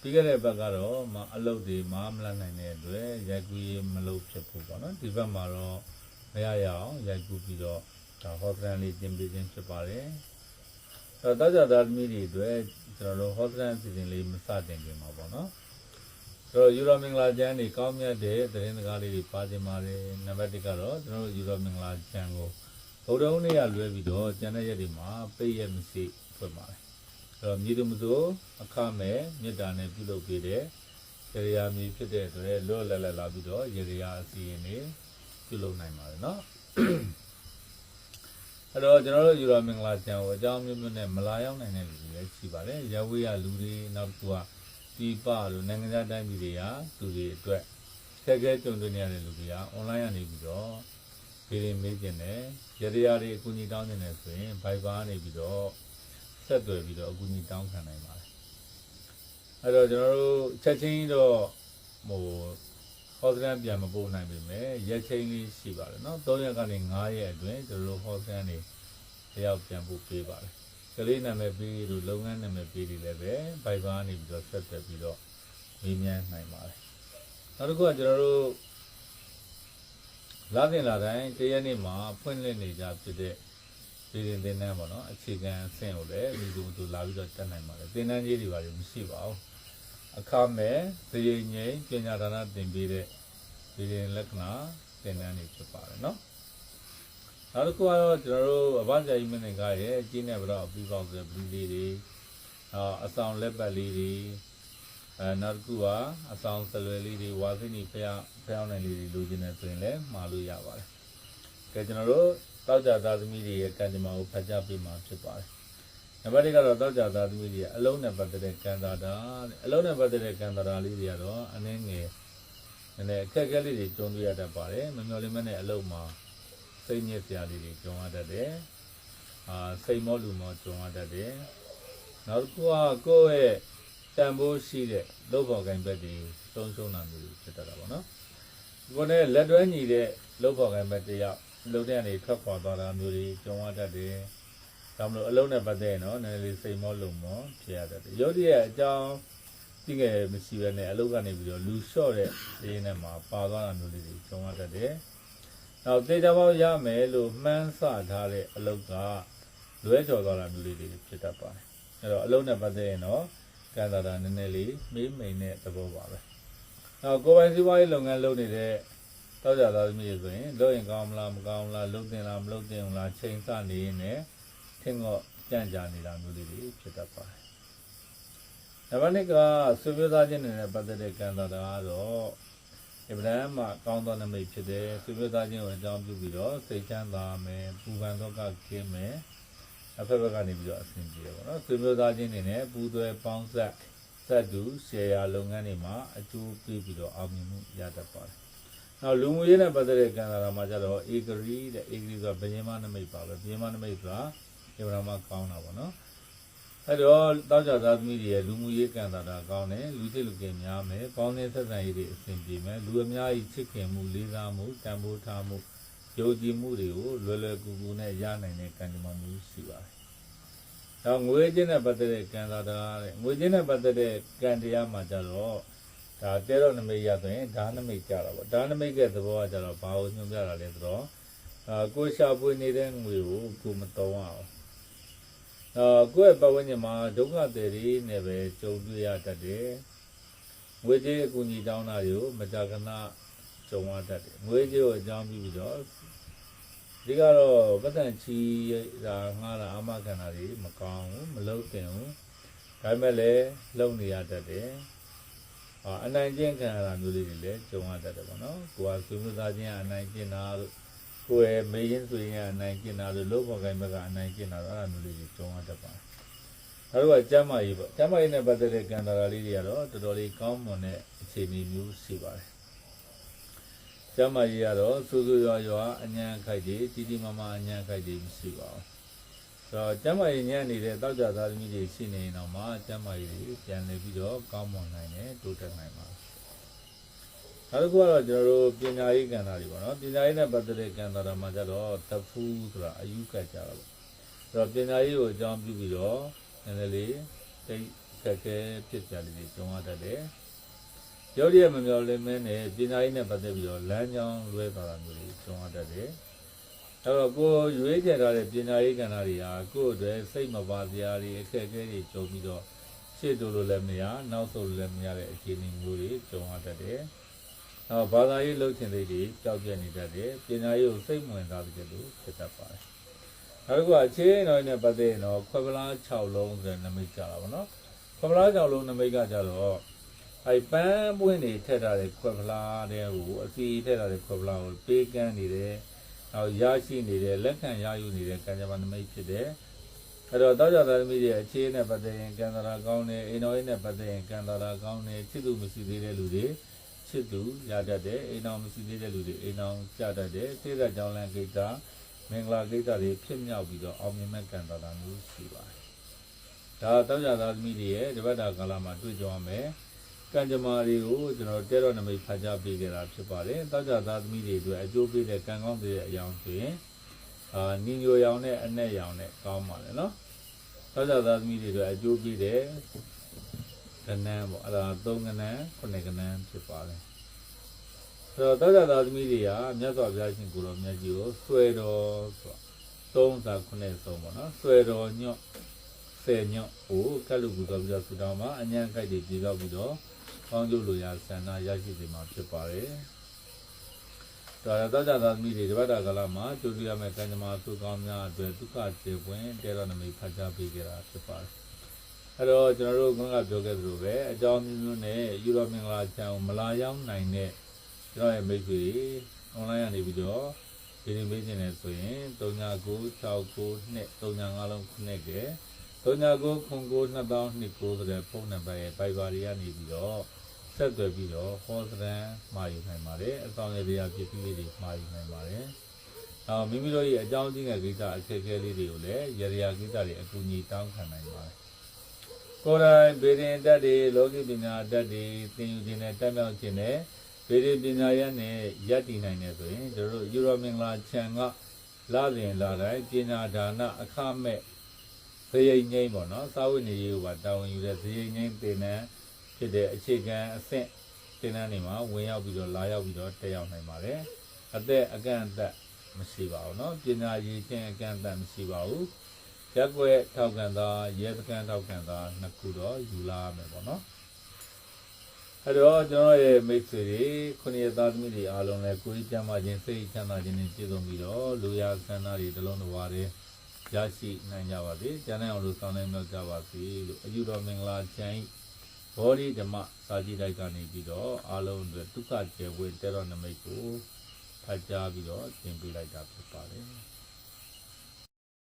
ပြီးခဲ့တဲ့ဘက်ကတော့မအလုတ်တွေမမလတ်နိုင်တဲ့အတွက်ရိုက်ကူးရေးမလုပ်ဖြစ်ဖို့ပေါ့နော်ဒီဘက်မှာတော့မရရအောင်ရိုက်ကူးပြီးတော့ဒါဟော့စတန်လေးတင်ပေးခြင်းဖြစ်ပါတယ်အဲတော့တောက်ကြသားသမီးတွေအတွက်ကျွန်တော်တို့ဟော့စတန်စီစဉ်လေးမစတင်ခင်ပါပေါ့နော်ဆိုတော့ယူရိုမင်္ဂလာကျမ်းတွေကောင်းမြတ်တဲ့သတင်းစကားလေးတွေပါတင်ပါတယ်နံပါတ်1ကတော့ကျွန်တော်တို့ယူရိုမင်္ဂလာကျမ်းကိုဗုဒ္ဓဟူးနေ့ကလွဲပြီးတော့ကျန်တဲ့ရက်တွေမှာပိတ်ရက်မရှိဖွင့်ပါတယ်အဲ့ တော့မြေသူမစိုးအခမဲ့မေတ္တာနဲ့ပြုလုပ်ပေးတဲ့ရေရာမြေဖြစ်တဲ့အတွက်လွတ်လပ်လပ်လာပြီးတော့ရေရာအစီရင်နေပြုလုပ်နိုင်ပါတယ်เนาะအဲ့တော့ကျွန်တော်တို့ယူရမင်္ဂလာကျန်ကိုအကြောင်းမျိုးမျိုးနဲ့မလာရောက်နိုင်တဲ့လူတွေလည်းရှိပါတယ်ရဝေးရလူတွေနောက်တစ်ခုကဒီပလို့နိုင်ငံခြားတိုင်းပြည်တွေကလူတွေအတွက်ခက်ခဲကြုံတွေ့နေရတဲ့လူတွေကအွန်လိုင်းကနေပြီးတော့ဗီဒီမေးကျင်တယ်ရေရာတွေအကူအညီတောင်းနေတယ်ဆိုရင် Viber ကနေပြီးတော့ ဆက်သွယ်ပြီးတော့အကူအညီတောင်းခံနိုင်ပါတယ်အဲ့တော့ကျွန်တော်တို့ချက်ချင်းတော့ဟိုဟောစတန်ပြန်မပို့နိုင်ပေမဲ့ရက်ချင်းလေးရှိပါတယ်เนาะ3ရက်ကနေ5ရက်အတွင်းကျွန်တော်တို့ဟောစတန်တွေတယောက်ပြန်ပို့ပေးပါတယ်ကလေးနာမည်ပေးလို့လုပ်ငန်းနာမည်ပေးတွေလည်းပဲဘိုင်ဘာနေပြီးတော့ဆက်သွယ်ပြီးတော့မေးမြန်းနိုင်ပါတယ်နောက်တစ်ခုကကျွန်တော်တို့လာတင်လာတိုင်းတရက်နေ့မှာဖွင့်လှစ်နေကြဖြစ်တဲ့ ပြည်ရင်တင်တန်းပေါ့နော်အခြေခံအဆင့်ကိုလည်းဒီလိုသူလာပြီးတော့တက်နိုင်ပါတယ်တင်တန်းကြီးတွေပါလို့မရှိပါဘူးအခမဲ့သရေငိမ့်ပညာဒါနတင်ပေးတဲ့ပြည်ရင်လက္ခဏာတင်တန်းတွေဖြစ်ပါတယ်နော်နောက်တစ်ခုကတော့ကျွန်တော်တို့အဘဇာယီမင်းကရဲ့အကျင်းနဲ့ဘတော့ပြီးပေါက်တဲ့ဘူးလေးတွေအာအဆောင်လက်ပတ်လေးတွေအဲနောက်တစ်ခုကအဆောင်ဆလွယ်လေးတွေဝါစိနီဖျောင်းဖျောင်းနိုင်လေးတွေလိုချင်တယ်ဆိုရင်လည်းမှာလို့ရပါတယ်ကဲကျွန်တော်တို့ တောက်ကြသားသမီးတွေရဲ့ကံကြမ္မာကိုဖတ်ကြားပေးမှာဖြစ်ပါတယ်။နံပါတ်1ကတော့တောက်ကြသားသမီးတွေရဲ့အလုံးနဲ့ပတ်သက်တဲ့ကံတာတာတဲ့အလုံးနဲ့ပတ်သက်တဲ့ကံတာတာလေးတွေကတော့အနည်းငယ်နည်းနည်းအခက်အခဲလေးတွေကြုံတွေ့ရတတ်ပါတယ်။မမျော်လင့်မနဲ့အလုံးမှာစိတ်ညစ်စရာလေးတွေကြုံရတတ်တယ်။အာစိတ်မောလူမောကြုံရတတ်တယ်။နောက်တစ်ခုကကိုယ့်ရဲ့တန်ဖိုးရှိတဲ့လုပ်ပေါ်ကိုင်ဘက်တွေသုံးဆုံးတာမျိုးဖြစ်တတ်တာပေါ့နော်။ကိုယ်နဲ့လက်တွဲညီတဲ့လုပ်ပေါ်ကိုင်ဘက်တယောက် လုံးတဲ့ကနေထွက်ခွာသွားတာမျိုးတွေကြုံရတတ်တယ်။ဒါမလို့အလုံးနဲ့ပတ်သက်ရင်တော့နည်းနည်းလေးစိတ်မောလုံမောဖြစ်ရတတ်တယ်။ယောဂီရဲ့အကြောင်းသိငယ်မရှိဘဲနဲ့အလုံးကနေပြီးတော့လူလျှော့တဲ့ဒီနဲ့မှာပါသွားတာမျိုးလေးတွေကြုံရတတ်တယ်။နောက်တေချာပေါက်ရမယ်လို့မှန်းဆထားတဲ့အလုံးကလွဲချော်သွားတာမျိုးလေးတွေဖြစ်တတ်ပါတယ်။အဲတော့အလုံးနဲ့ပတ်သက်ရင်တော့ကံတာတာနည်းနည်းလေးမေးမိန်တဲ့သဘောပါပဲ။နောက်ကိုယ်ပိုင်စီးပွားရေးလုပ်ငန်းလုပ်နေတဲ့ တောက်ကြသားသမီးတွေဆိုရင်လုပ်ရင်ကောင်းမလားမကောင်းဘူးလားလုပ်တင်လားမလုပ်တင်ဘူးလားချိန်စနေရင်လည်းထင်တော့ကြံ့ကြာနေတာမျိုးလေးတွေဖြစ်တတ်ပါတယ်။နံပါတ်2ကဆွေမျိုးသားချင်းတွေနဲ့ပတ်သက်တဲ့ကံတော်တာကတော့အဗြဟံမှာကောင်းသောနမိတ်ဖြစ်တယ်ဆွေမျိုးသားချင်းကိုအကြောင်းပြုပြီးတော့စိတ်ချမ်းသာမယ်ပူပန်တော့ကကင်းမယ်အဖက်ဘက်ကနေပြီးတော့အဆင်ပြေတယ်ပေါ့နော်ဆွေမျိုးသားချင်းတွေနဲ့ပူးသွဲပေါင်းဆက်ဆက်တူရှယ်ယာလုပ်ငန်းတွေမှာအကျိုးပေးပြီးတော့အောင်မြင်မှုရတတ်ပါတယ် နောက်လူမှုရေးနဲ့ပတ်သက်တဲ့ကံတာမှာကျတော့ဧကရီတဲ့ဧကရီဆိုတာဘယင်းမနမိတ်ပါပဲဘယင်းမနမိတ်ဆိုတာဒီမှာမှကောင်းတာပေါ့နော်အဲ့တော့တောက်ကြသားသမီးတွေရဲ့လူမှုရေးကံတာတာကောင်းတယ်လူစိတ်လူကင်များမယ်ပေါင်းတဲ့ဆက်ဆံရေးတွေအဆင်ပြေမယ်လူအများကြီးချစ်ခင်မှုလေးစားမှုတန်ဖိုးထားမှုယုံကြည်မှုတွေကိုလွယ်လွယ်ကူကူနဲ့ရနိုင်တဲ့ကံကြမ္မာမျိုးရှိပါတယ်။နောက်ငွေချင်းနဲ့ပတ်သက်တဲ့ကံတာတာတဲ့ငွေချင်းနဲ့ပတ်သက်တဲ့ကံတရားမှာကျတော့ ဒါတဲတော့နမိတ်ရဆိုရင်ဒါနမိတ်ကြတာပေါ့ဒါနမိတ်ကသဘောကကြတော့ဘာကိုညွှန်ပြတာလဲဆိုတော့အာကိုရှာပွေနေတဲ့ငွေကိုကိုမတုံးအောင်အာကိုယ့်ရဲ့ပတ်ဝန်းကျင်မှာဒုက္ခတွေတွေနဲ့ပဲကြုံတွေ့ရတတ်တယ်ငွေကြေးအကူအညီတောင်းတာတွေကိုမကြာခဏကြုံရတတ်တယ်ငွေကြေးကိုအကြောင်းပြုပြီးတော့ဒီကတော့ပတ်သက်ချီတာငှားတာအမခံတာတွေမကောင်းဘူးမလုပ်တင်ဘူးဒါပေမဲ့လည်းလုပ်နေရတတ်တယ် အာအနိုင်ကျင့်ခံရတာမျိုးလေးတွေလည်းကြုံရတတ်တယ်ပေါ့နော်ကိုကဆွေမျိုးသားချင်းကအနိုင်ကျင့်တာလို့ကိုယ်ရဲ့မေးရင်ဆိုရင်ကအနိုင်ကျင့်တာလို့လို့ပေါ်ကိုင်းဘက်ကအနိုင်ကျင့်တာတော့အဲ့ဒါမျိုးလေးတွေကြုံရတတ်ပါတယ်နောက်တော့ကျမ်းမာရေးပေါ့ကျမ်းမာရေးနဲ့ပတ်သက်တဲ့ကံတာရာလေးတွေကတော့တော်တော်လေးကောင်းမွန်တဲ့အခြေအနေမျိုးရှိပါတယ်ကျမ်းမာရေးကတော့စူးစူးရွာရွာအញ្ញံခိုက်တွေတီတီမာမာအញ្ញံခိုက်တွေမရှိပါဘူးဆို တော့ကျမ်းမာရေးညံ့နေတဲ့တောက်ကြသားသမီးတွေရှိနေရင်တော့မှကျမ်းမာရေးတွေပြန်လည်ပြီးတော့ကောင်းမွန်နိုင်တယ်တိုးတက်နိုင်ပါတယ်နောက်တစ်ခုကတော့ကျွန်တော်တို့ပညာရေးကဏ္ဍတွေပေါ့နော်ပညာရေးနဲ့ပတ်သက်တဲ့ကဏ္ဍတွေမှာကျတော့တဖူးဆိုတာအယူကတ်ကြတာပေါ့အဲ့တော့ပညာရေးကိုအကြောင်းပြုပြီးတော့နည်းနည်းလေးတိတ်ခက်ခဲဖြစ်ကြလေးတွေကြုံရတတ်တယ်ရောရမမျော်လင့်မဲနဲ့ပညာရေးနဲ့ပတ်သက်ပြီးတော့လမ်းကြောင်းလွဲသွားတာမျိုးတွေကြုံရတတ်တယ် အဲ့တော့ကိုယ်ရွေးချယ်ထားတဲ့ပညာရေးကဏ္ဍတွေဟာကိုယ့်အတွက်စိတ်မပါစရာတွေအခက်အခဲတွေကြုံပြီးတော့ရှေ့တိုးလို့လည်းမရနောက်ဆုတ်လို့လည်းမရတဲ့အခြေအနေမျိုးတွေကြုံရတတ်တယ်။နောက်ဘာသာရေးလှုပ်ရှင်တွေတွေကြောက်ပြနေတတ်တယ်ပညာရေးကိုစိတ်ဝင်စားပြီးလို့ဖြစ်တတ်ပါတယ်။နောက်တစ်ခုကအခြေအနေတော်နဲ့ပတ်သက်ရင်တော့ခွဲပလား6လုံးဆိုတဲ့နမိတ်ကြတာပေါ့နော်။ခွဲပလား6လုံးနမိတ်ကကြတော့အဲပန်းပွင့်တွေထက်ထားတဲ့ခွဲပလားတဲ့ဟိုအစီထက်ထားတဲ့ခွဲပလားကိုပေးကမ်းနေတယ်။ နောက်ရရှိနေတဲ့လက်ခံရယူနေတဲ့ကံကြမ္မာနမိတ်ဖြစ်တယ်။အဲ့တော့တောက်ကြသားသမီးတွေအခြေအနေနဲ့ပတ်သက်ရင်ကံတာရာကောင်းတယ်အိမ်တော်ရေးနဲ့ပတ်သက်ရင်ကံတာရာကောင်းတယ်ချစ်သူမရှိသေးတဲ့လူတွေချစ်သူရတတ်တယ်အိမ်တော်မရှိသေးတဲ့လူတွေအိမ်တော်ကြတတ်တယ်စိတ်ဓာတ်ကြောင်းလန့်ကိစ္စမင်္ဂလာကိစ္စတွေဖြစ်မြောက်ပြီးတော့အောင်မြင်မဲ့ကံတာရာမျိုးရှိပါတယ်ဒါတောက်ကြသားသမီးတွေရဲ့တပတ်တာကာလမှာတွေ့ကြရမယ် ကံကြမ္မာတွေကိုကျွန်တော်တဲတော်နမိတ်ဖတ်ကြားပေးခဲ့တာဖြစ်ပါတယ်တောက်ကြသားသမီးတွေအတွက်အကျိုးပေးတဲ့ကံကောင်းတဲ့အရာဆိုရင်အာညီညိုရောင်နဲ့အနဲ့ရောင်နဲ့ကောင်းပါလေနော်သောကြသားသမီးတွေအတွက်အကျိုးပေးတယ်ကဏ္ဍပေါ့အဲ့ဒါ၃ကဏ္ဍခုနှစ်ကဏ္ဍဖြစ်ပါတယ်ဆိုတော့သောကြသားသမီးတွေကမြတ်စွာဘုရားရှင်ကိုယ်တော်မြတ်ကြီးကိုဆွဲတော်ဆိုတော့၃စာခုနှစ်ဆုံးပေါ့နော်ဆွဲတော်ညွတ်ဆယ်ညွတ်ကိုကတ်လူကူတော်ပြီးတော့ဆူတောင်းမှာအញ្ញံခိုက်တွေပြေတော့ပြီးတော့ ကောင်းကျိုးလိုရာဆန္ဒရရှိစေမှာဖြစ်ပါတယ်ဒါရသောကြသားသမီးတွေတပတ်တာကာလမှာကျိုးပြရမယ့်ကံကြမ္မာသုကောင်းများအတွက်ဒုက္ခကျေပွင့်တဲတော်နမိတ်ဖတ်ကြားပေးကြတာဖြစ်ပါတယ်။အဲတော့ကျွန်တော်တို့ကပြောခဲ့သလိုပဲအကြောင်းမျိုးမျိုးနဲ့ယူရိုမင်္ဂလာချန်ကိုမလာရောက်နိုင်တဲ့ကျွန်တော်ရဲ့မိတ်ဆွေတွေ online ကနေပြီးတော့ဒီနေ့မေးနေတယ်ဆိုရင်399692 35လုံးခုနှစ်က39ခု29 2029ဆိုတဲ့ဖုန်းနံပါတ်ရဲ့ Viber တွေကနေပြီးတော့ ဆက်သွယ်ပြီးတော့ဟောစရန်မှာယူနိုင်ပါတယ်အဆောင်ရည်တွေကပြည်ပြီးလေးတွေမှာယူနိုင်ပါတယ်။အော်မိမိတို့ရဲ့အကြောင်းချင်း嘅ကိစ္စအခက်အခဲလေးတွေကိုလည်းရရကိစ္စတွေအကူအညီတောင်းခံနိုင်ပါတယ်။ကိုယ်တိုင်ဗေဒင်တက်တွေလောကီပညာတက်တွေသင်ယူခြင်းနဲ့တက်မြောက်ခြင်းနဲ့ဗေဒင်ပညာရနဲ့ယက်တည်နိုင်တယ်ဆိုရင်တို့တို့ယူရိုမင်္ဂလာချန်ကလာစဉ်လာတိုင်းပညာဒါနအခမဲ့ဇေယိမ်ငိမ့်ပေါ့နော်စာဝိနေရေးကိုပါတာဝန်ယူတဲ့ဇေယိမ်ငိမ့်သင်တဲ့ ဖြစ်တဲ့အခြေခံအဆင့်တင်တန်းတွေမှာဝင်ရောက်ပြီးတော့လာရောက်ပြီးတော့တက်ရောက်နိုင်ပါတယ်။အသက်အကန့်အသတ်မရှိပါဘူးเนาะပညာရည်ချင်းအကန့်အသတ်မရှိပါဘူး။ရက်ွက်ထောက်ခံတာရဲစခန်းထောက်ခံတာနှစ်ခုတော့ယူလာရမယ်ပေါ့နော်။အဲ့တော့ကျွန်တော်ရဲ့မိတ်ဆွေတွေခုနှစ်ရက်သားသမီးတွေအားလုံးလည်းကိုယ်ကြီးကျမ်းမာခြင်းစိတ်ချမ်းသာခြင်းနဲ့ပြည့်စုံပြီးတော့လူရဆန္ဒတွေတစ်လုံးတစ်ဝါတွေရရှိနိုင်ကြပါစေ။ကျမ်းနိုင်အောင်လို့ဆောင်နိုင်မြောက်ကြပါစေလို့အယူတော်မင်္ဂလာချမ်း ဘောဓိဓမ္မစာကြည့်လိုက်ကနေပြီးတော့အားလုံးအတွက်ဒုက္ခကျေဝေတဲတော်နမိတ်ကိုဖတ်ကြားပြီးတော့သင်ပေးလိုက်တာဖြစ်ပါတယ်